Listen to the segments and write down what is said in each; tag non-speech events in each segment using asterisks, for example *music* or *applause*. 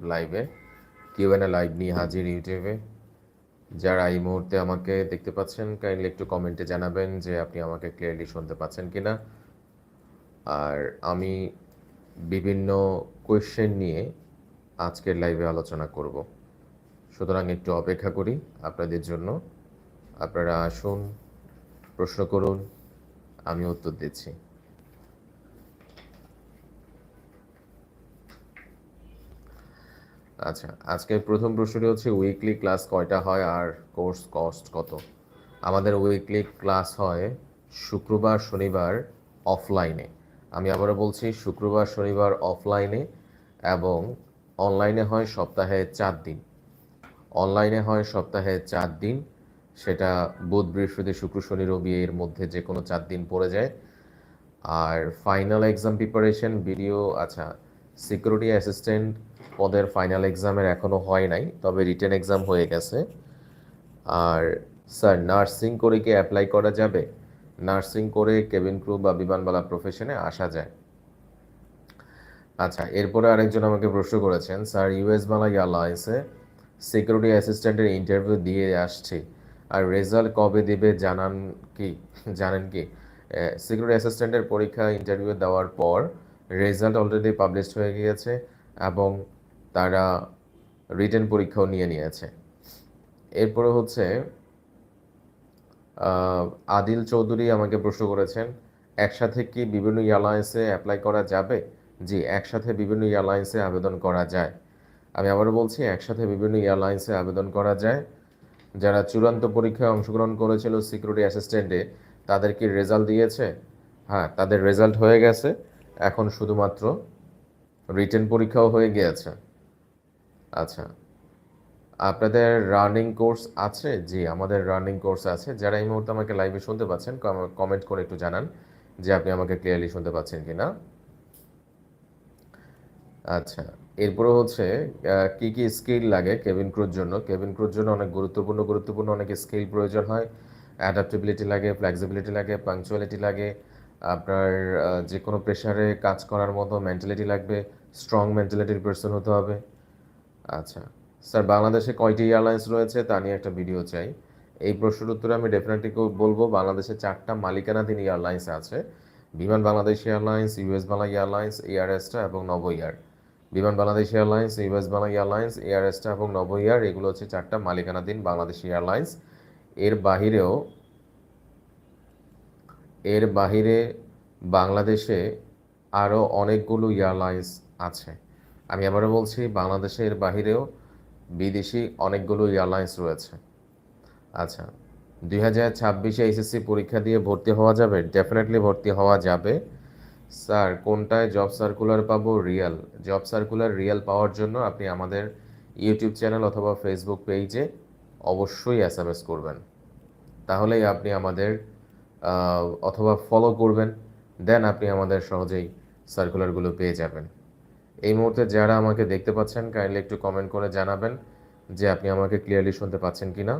লাইভে QnA live নিয়ে হাজির ইউটিউবে যারা এই মুহূর্তে আমাকে দেখতে পাচ্ছেন কাইন্ডলি একটু কমেন্টে জানাবেন যে আপনি আমাকে ক্লিয়ারলি শুনতে পাচ্ছেন কি না আর আমি বিভিন্ন কোয়েশ্চেন নিয়ে আজকের লাইভে আলোচনা করব। সুতরাং একটু অপেক্ষা করি আপনাদের জন্য। আপনারা আসুন, প্রশ্ন করুন, আমি উত্তর দিচ্ছি। আচ্ছা আজকের প্রথম প্রশ্নটি হচ্ছে উইকলি ক্লাস কয়টা হয় আর কোর্স কস্ট কত? আমাদের উইকলি ক্লাস হয় শুক্রবার, শনিবার অফলাইনে আমি আবারও বলছি, শুক্রবার, শনিবার অফলাইনে এবং অনলাইনে হয় সপ্তাহে চার দিন। অনলাইনে হয় সপ্তাহে চার দিন। সেটা বুধ, বৃহস্পতি, শুক্র, শনি, রবি এর মধ্যে যে কোনো চার দিন পড়ে যায়। আর ফাইনাল এক্সাম প্রিপারেশন ভিডিও আচ্ছা সিকিউরিটি অ্যাসিস্ট্যান্ট পদের ফাইনাল এক্সামের এখনও হয় নাই, তবে রিটেন এক্সাম হয়ে গেছে। আর স্যার নার্সিং করে কি অ্যাপ্লাই করা যাবে? নার্সিং করে কেবিন ক্রু বা বিমানবালা প্রফেশনে আসা যায়। আচ্ছা এরপরে আরেকজন আমাকে প্রশ্ন করেছেন স্যার ইউএস বাংলা এয়ারলাইন্সে সিকিউরিটি অ্যাসিস্ট্যান্টের ইন্টারভিউ দিয়ে আসছি, আর রেজাল্ট কবে দেবে জানান কি? *laughs* জানেন কি? সিকিউরিটি অ্যাসিস্ট্যান্টের পরীক্ষা ইন্টারভিউ দেওয়ার পর রেজাল্ট অলরেডি পাবলিশড হয়ে গিয়েছে এবং তারা রিটেন পরীক্ষাও নিয়ে নিয়েছে। এরপরে হচ্ছে আদিল চৌধুরী আমাকে প্রশ্ন করেছেন, একসাথে কি বিভিন্ন এয়ারলাইন্সে অ্যাপ্লাই করা যাবে? জি, একসাথে বিভিন্ন এয়ারলাইন্সে আবেদন করা যায়। আমি আবারও বলছি, একসাথে বিভিন্ন এয়ারলাইন্সে আবেদন করা যায়। যারা চূড়ান্ত পরীক্ষায় অংশগ্রহণ করেছিল সিকিউরিটি অ্যাসিস্ট্যান্টে তাদের কি রেজাল্ট দিয়েছে? হ্যাঁ তাদের রেজাল্ট হয়ে গেছে। এখন শুধুমাত্র রিটেন পরীক্ষাও হয়ে গিয়েছে। আচ্ছা। আপনাদের রানিং কোর্স আছে? জি, আমাদের রানিং কোর্স আছে। যারা এই মুহূর্তে আমাকে লাইভে শুনতে পাচ্ছেন কমেন্ট করে একটু জানান যে আপনি আমাকে ক্লিয়ারলি শুনতে পাচ্ছেন কি না আচ্ছা এরপরে হচ্ছে কি কি স্কিল লাগে কেবিন ক্রুর জন্য? কেবিন ক্রুর জন্য অনেক গুরুত্বপূর্ণ গুরুত্বপূর্ণ অনেক স্কিল প্রয়োজন হয়। অ্যাডাপ্টেবিলিটি লাগে ফ্লেক্সিবিলিটি লাগে পাংচুয়ালিটি লাগে, আপনার যে কোনো প্রেশারে কাজ করার মতো মেন্টালিটি লাগবে স্ট্রং মেন্টালিটির পার্সন হতে হবে। আচ্ছা। স্যার, বাংলাদেশে কয়টি এয়ারলাইন্স রয়েছে তা নিয়ে একটা ভিডিও চাই। এই প্রশ্নের উত্তরে আমি ডেফিনেটলি বলব বাংলাদেশে চারটা মালিকানাধীন এয়ারলাইন্স আছে। Biman Bangladesh airlines US Bangla airlines, air Astra এবং Novoair. Biman Bangladesh airlines US Bangla airlines, air Astra এবং নব এয়ার, এগুলো হচ্ছে চারটা মালিকানাধীন বাংলাদেশ এয়ারলাইন্স। এর বাহিরেও, এর বাহিরে বাংলাদেশে আরও অনেকগুলো এয়ারলাইন্স আছে। আমি আবারও বলছি, বাংলাদেশের বাহিরেও বিদেশি অনেকগুলো এয়ারলাইন্স রয়েছে। আচ্ছা দুই হাজার ছাব্বিশে এইচএসসি পরীক্ষা দিয়ে ভর্তি হওয়া যাবে? ডেফিনেটলি ভর্তি হওয়া যাবে। স্যার, কোনটায় জব সার্কুলার পাবো? রিয়েল জব সার্কুলার রিয়েল পাওয়ার জন্য আপনি আমাদের ইউটিউব চ্যানেল অথবা ফেসবুক পেজে অবশ্যই এস এম এস করবেন। তাহলেই আপনি আমাদের অথবা ফলো করবেন। দেন আপনি আমাদের সহজেই সার্কুলারগুলো পেয়ে যাবেন। এই মুহূর্তে যারা আমাকে দেখতে পাচ্ছেন কাইন্ডলি একটু কমেন্ট করে জানাবেন যে আপনি আমাকে ক্লিয়ারলি শুনতে পাচ্ছেন কি না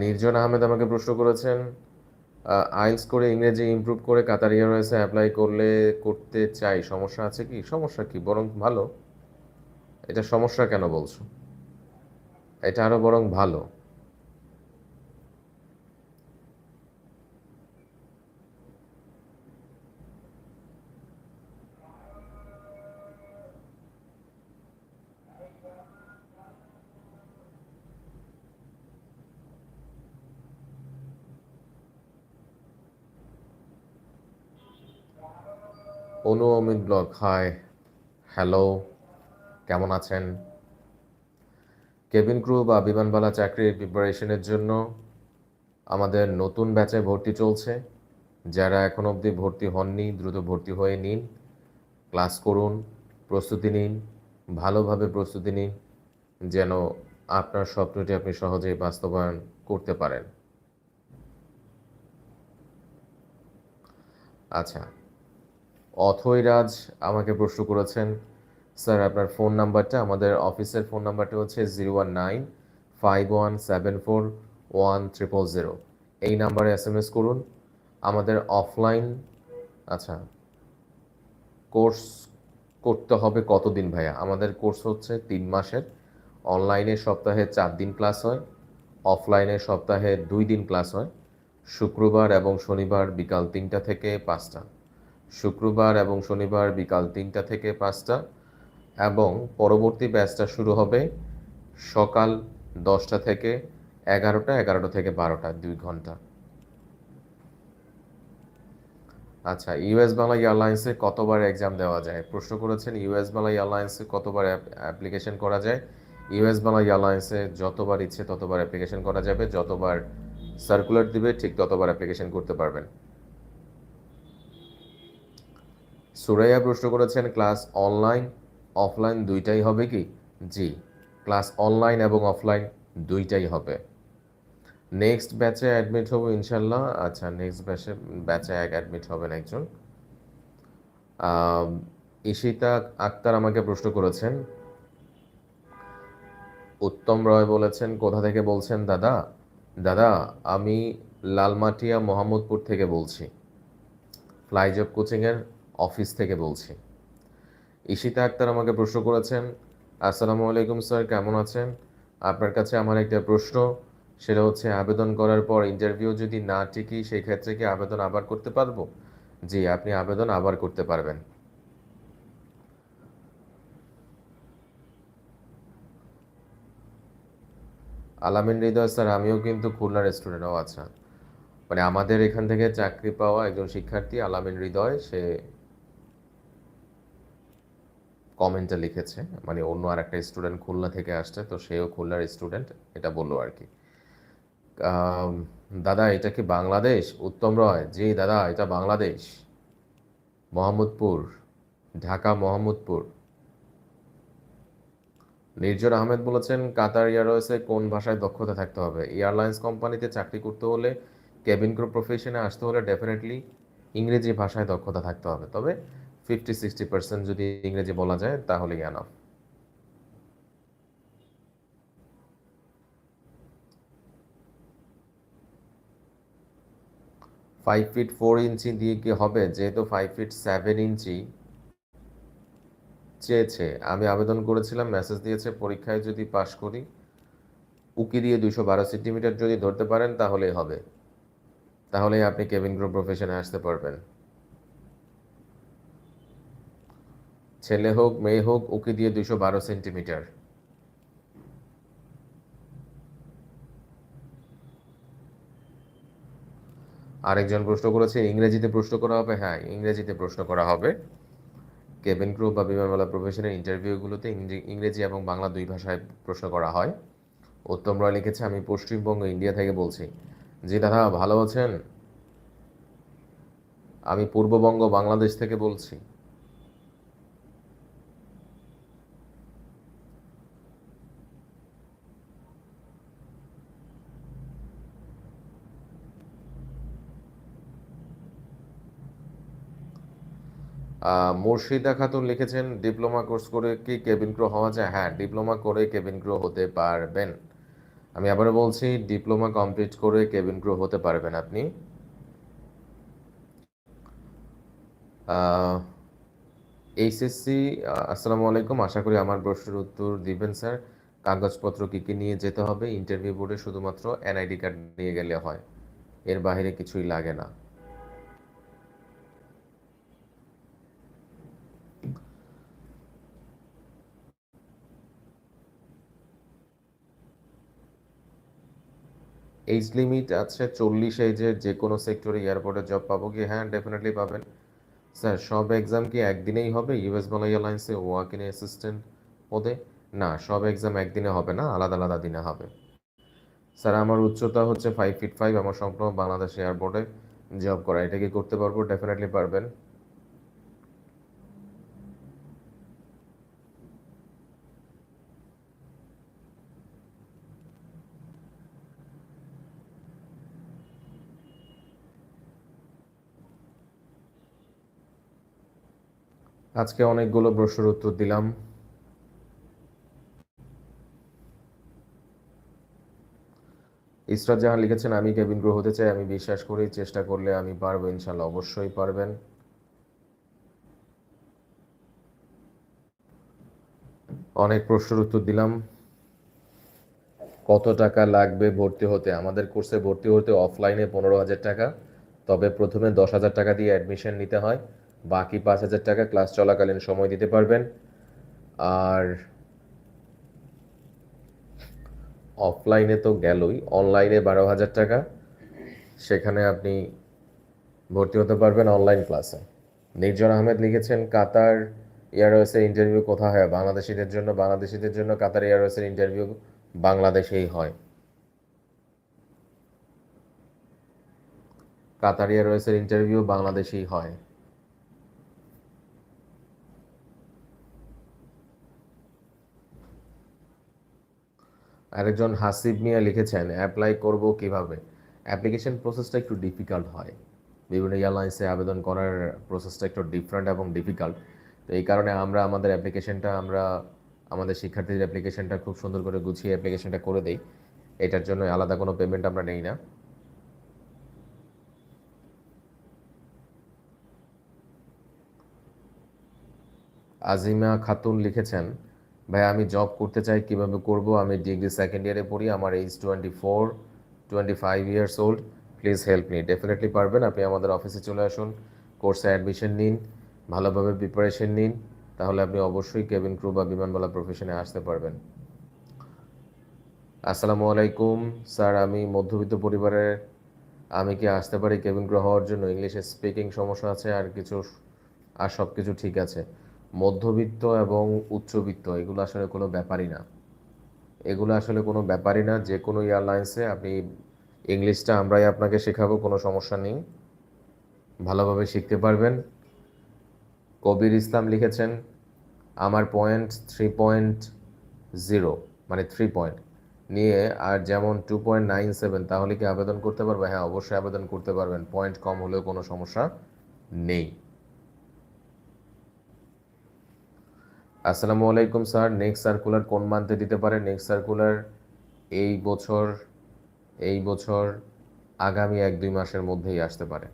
নির্জন আহমেদ আমাকে প্রশ্ন করেছেন আইলস করে ইংরেজি ইমপ্রুভ করে কাতার এয়ারওয়েজে অ্যাপ্লাই করলে করতে চাই, সমস্যা আছে কি? সমস্যা কি? বরং ভালো। এটা সমস্যা কেন বলছো? এটা আরও বরং ভালো। Anu Amit blog hi hello কেমন আছেন? কেবিন ক্রু বা বিমানবালা চাকরির প্রিপারেশনের জন্য আমাদের নতুন ব্যাচে ভর্তি চলছে। যারা এখন অবধি ভর্তি হননি, দ্রুত ভর্তি হয়ে নিন। ক্লাস করুন, প্রস্তুতি নিন, ভালোভাবে প্রস্তুতি নিন, যেন আপনার স্বপ্নটি আপনি সহজেই বাস্তবায়ন করতে পারেন। আচ্ছা অথৈ রাজ আমাকে প্রশ্ন করেছেন, স্যার, আপনার ফোন নাম্বারটা, আমাদের অফিসের ফোন নাম্বারটা হচ্ছে zero one nine, five one seven four, one triple zero. এই নাম্বারে এস এম এস করুন। আমাদের অফলাইন আচ্ছা কোর্স করতে হবে কতদিন ভাইয়া? আমাদের কোর্স হচ্ছে তিন মাসের। অনলাইনে সপ্তাহে চার দিন ক্লাস হয়, অফলাইনে সপ্তাহে দুই দিন ক্লাস হয়। শুক্রবার এবং শনিবার বিকাল তিনটা থেকে পাঁচটা। শুক্রবার এবং শনিবার বিকাল তিনটা থেকে পাঁচটা এবং পরবর্তী ব্যাচটা শুরু হবে সকাল দশটা থেকে এগারোটা এগারোটা থেকে বারোটা, দুই ঘণ্টা। আচ্ছা ইউএস বাংলা এয়ারলাইন্সে কতবার এক্সাম দেওয়া যায়? প্রশ্ন করেছেন, ইউএস বাংলা এয়ারলাইন্সে কতবার অ্যাপ্লিকেশন করা যায়? ইউএস বাংলা এয়ারলাইন্সে যতবার ইচ্ছে ততবার অ্যাপ্লিকেশন করা যাবে, যতবার সার্কুলার দিবে, ঠিক ততবার অ্যাপ্লিকেশন করতে পারবেন। সুরাইয়া প্রশ্ন করেছেন, ক্লাস অনলাইন, অফলাইন দুইটাই হবে কি? জি, ক্লাস অনলাইন এবং অফলাইন দুইটাই হবে। নেক্সট ব্যাচে অ্যাডমিট হব ইনশাল্লাহ। আচ্ছা নেক্সট ব্যাচে ব্যাচে এক অ্যাডমিট হবেন একজন। ঈশিতা আক্তার আমাকে প্রশ্ন করেছেন, উত্তম রয় বলেছেন, কোথা থেকে বলছেন দাদা? দাদা, আমি লালমাটিয়া মোহাম্মদপুর থেকে বলছি। ফ্লাইজব কোচিংয়ের অফিস থেকে বলছি। ঈশিতা আক্তার আমাকে প্রশ্ন করেছেন, আসসালামু আলাইকুম স্যার, কেমন আছেন? আপনার কাছে আমার একটা প্রশ্ন, সেটা হচ্ছে, আবেদন করার পর ইন্টারভিউ যদি না টিকি সেই ক্ষেত্রে কি আবেদন আবার করতে পারব? জি, আপনি আবেদন আবার করতে পারবেন। আলামিন হৃদয় স্যার, আমিও কিন্তু খুলনার স্টুডেন্টও আচ্ছা মানে আমাদের এখান থেকে চাকরি পাওয়া একজন শিক্ষার্থী আলামিন হৃদয়, সে কমেন্টে লিখেছে মানে অন্য আর একটা স্টুডেন্ট খুলনা থেকে আসছে, তো সেও খুলনার স্টুডেন্ট এটা বলল আর কি। দাদা, এটা কি বাংলাদেশ? উত্তম রয়, জি দাদা, এটা বাংলাদেশ। মোহাম্মদপুর, ঢাকা, মোহাম্মদপুর। নির্জন আহমেদ বলেছেন, কাতার এয়ারওয়েজে কোন ভাষায় দক্ষতা থাকতে হবে? এয়ারলাইন্স কোম্পানিতে চাকরি করতে হলে কেবিন ক্রু প্রফেশনে আসতে হলে ডেফিনেটলি ইংরেজি ভাষায় দক্ষতা থাকতে হবে। তবে ফিফটি সিক্সটি পার্সেন্ট যদি ইংরেজি বলা যায়, তাহলে enough five feet four inch দিয়ে কি হবে? যেহেতু ফাইভ ফিট সেভেন ইঞ্চি চেয়েছে, আমি আবেদন করেছিলাম মেসেজ দিয়েছে, পরীক্ষায় যদি পাশ করি, উকি দিয়ে দুইশো বারো সেন্টিমিটার যদি ধরতে পারেন, তাহলেই হবে। তাহলেই আপনি কেবিন গ্রুপ প্রফেশনে আসতে পারবেন। ছেলে হোক, মেয়ে হোক উকি দিয়ে দুশো বারো সেন্টিমিটার। আরেকজন প্রশ্ন করেছে, ইংরেজিতে প্রশ্ন করা হবে? হ্যাঁ ইংরেজিতে প্রশ্ন করা হবে। কেবিন ক্রু বা বিমানবালা প্রফেশনের ইন্টারভিউগুলোতে ইংরেজি এবং বাংলা দুই ভাষায় প্রশ্ন করা হয়। উত্তম রয় লিখেছে, আমি পশ্চিমবঙ্গ, ইন্ডিয়া থেকে বলছি। জি দাদা, ভালো আছেন? আমি পূর্ববঙ্গ, বাংলাদেশ থেকে বলছি। মুর্শিদা খাতুন লিখেছেন ডিপ্লোমা কোর্স করে কি কেবিন ক্রু হওয়া যায়? হ্যাঁ ডিপ্লোমা করে কেবিন ক্রু হতে পারবেন। আমি আবারও বলছি ডিপ্লোমা কমপ্লিট করে কেবিন ক্রু হতে পারবেন আপনি। এইচএসসি আসসালামু আলাইকুম। আশা করি আমার প্রশ্নের উত্তর দিবেন, স্যার। কাগজপত্র কি কি নিয়ে যেতে হবে? ইন্টারভিউ বোর্ডে শুধুমাত্র এনআইডি কার্ড নিয়ে গেলে হয়। এর বাইরে কিছুই লাগে না। এজ লিমিট আছে চল্লিশ এজের যে কোনো সেক্টরে এয়ারপোর্টে জব পাবো কি? হ্যাঁ ডেফিনেটলি পাবেন। স্যার, সব এক্সাম কি একদিনেই হবে? ইউএস বাংলা এয়ারলাইন্সে ওয়ার্ক ইন অ্যাসিস্ট্যান্ট পদে? না, সব এক্সাম একদিনে হবে না, আলাদা আলাদা দিনে হবে। স্যার, আমার উচ্চতা হচ্ছে ফাইভ ফিট ফাইভ আমার সম্পূর্ণ বাংলাদেশ এয়ারপোর্টে জব করা। এটা কি করতে পারব? ডেফিনেটলি পারবেন। আজকে অনেকগুলো প্রশ্নের উত্তর দিলাম। ইসরাত জাহান লিখেছেন, আমি কেবিন গ্রো হতে চাই, আমি বিশ্বাস করি, চেষ্টা করলে আমি পারব, ইনশাল্লাহ অবশ্যই পারবেন। অনেক প্রশ্নের উত্তর দিলাম। কত টাকা লাগবে ভর্তি হতে? আমাদের কোর্সে ভর্তি হতে অফলাইনে পনেরো হাজার টাকা, তবে প্রথমে দশ হাজার টাকা দিয়ে অ্যাডমিশন নিতে হয়। বাকি পাঁচ হাজার টাকা ক্লাস চলাকালীন সময় দিতে পারবেন। আর অফলাইনে তো গেলই অনলাইনে বারো হাজার টাকা। সেখানে আপনি ভর্তি হতে পারবেন অনলাইন ক্লাসে নির্জন আহমেদ লিখেছেন, কাতার এয়ারওয়েসের ইন্টারভিউ কোথায় হয়? বাংলাদেশিদের জন্য বাংলাদেশিদের জন্য কাতার এয়ারওয়েসের ইন্টারভিউ বাংলাদেশেই হয়। কাতার এয়ারওয়েসের ইন্টারভিউ বাংলাদেশেই হয়। আরেকজন হাসিব মিয়া লিখেছেন অ্যাপ্লাই করব কীভাবে? অ্যাপ্লিকেশন প্রসেসটা একটু ডিফিকাল্ট হয়। বিভিন্ন এয়ারলাইন্সে আবেদন করার প্রসেসটা একটু ডিফারেন্ট এবং ডিফিকাল্ট তো এই কারণে আমরা আমাদের অ্যাপ্লিকেশনটা আমরা আমাদের শিক্ষার্থীদের অ্যাপ্লিকেশনটা খুব সুন্দর করে গুছিয়ে অ্যাপ্লিকেশনটা করে দেই। এটার জন্য আলাদা কোনো পেমেন্ট আমরা নেই না। আজিমা খাতুন লিখেছেন ভাই, আমি জব করতে চাই, কীভাবে করব? আমি ডিগ্রি সেকেন্ড ইয়ারে পড়ি, আমার age twenty four twenty five years old please help me definitely পারবেন। আপনি আমাদের অফিসে চলে আসুন কোর্সে অ্যাডমিশন নিন, ভালোভাবে প্রিপারেশন নিন, তাহলে আপনি অবশ্যই কেবিন ক্রু বা বিমানবালা প্রফেশনে আসতে পারবেন। আসসালামু আলাইকুম। স্যার, আমি মধ্যবিত্ত পরিবারের আমি কি আসতে পারি? কেবিন ক্রু হওয়ার জন্য ইংলিশে স্পিকিং সমস্যা আছে, আর কিছু, আর সব কিছু ঠিক আছে। মধ্যবিত্ত এবং উচ্চবিত্ত, এগুলো আসলে কোনো ব্যাপারই না। এগুলো আসলে কোনো ব্যাপারই না, যে কোনো এয়ারলাইন্সে আপনি ইংলিশটা আমরাই আপনাকে শেখাবো, কোনো সমস্যা নেই। ভালোভাবে শিখতে পারবেন। কবির ইসলাম লিখেছেন, আমার পয়েন্ট থ্রি পয়েন্ট জিরো মানে থ্রি পয়েন্ট নিয়ে আর যেমন টু পয়েন্ট নাইন সেভেন তাহলে কি আবেদন করতে পারবে? হ্যাঁ অবশ্যই আবেদন করতে পারবেন পয়েন্ট কম হলেও কোনো সমস্যা নেই। আসসালামু আলাইকুম, স্যার। নেক্সট সার্কুলার কোন মান্থে দিতে পারে? নেক্সট সার্কুলার এই বছর এই বছর আগামী এক, দুই মাসের মধ্যেই আসতে পারে।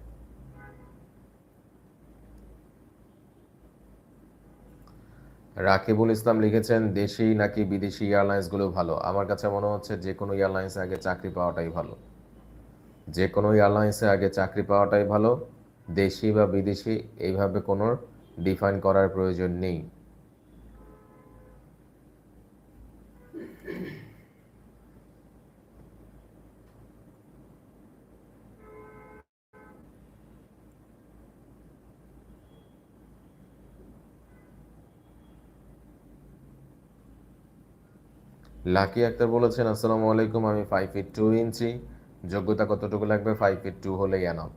রাকিবুল ইসলাম লিখেছেন দেশি নাকি বিদেশি এয়ারলাইন্সগুলো ভালো? আমার কাছে মনে হচ্ছে যে কোনো এয়ারলাইন্সে আগে চাকরি পাওয়াটাই ভালো। যে কোনো এয়ারলাইন্সে আগে চাকরি পাওয়াটাই ভালো। দেশি বা বিদেশি, এইভাবে কোনো ডিফাইন করার প্রয়োজন নেই। লাকি আক্তার বলেছেন, আসসালামু আলাইকুম, আমি ফাইভ ফিট টু ইঞ্চি। যোগ্যতা কতটুকু লাগবে? ফাইভ ফিট টু হলেই এনাফ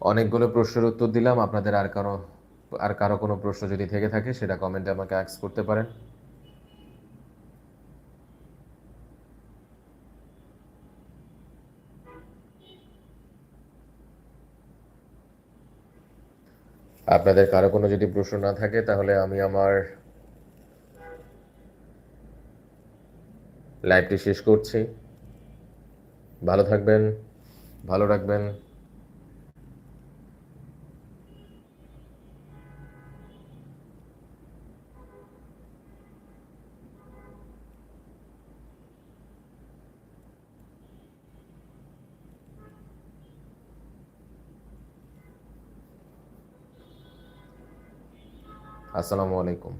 অনেকগুলো প্রশ্নের উত্তর দিলাম। আপনাদের আর কারও আর কারও কোনো প্রশ্ন যদি থেকে থাকে, সেটা কমেন্টে আমাকে অ্যাক্স করতে পারেন। আপনাদের কারও কোনো যদি প্রশ্ন না থাকে, তাহলে আমি আমার লাইভটি শেষ করছি। ভালো থাকবেন, ভালো রাখবেন। আসসালামু আলাইকুম।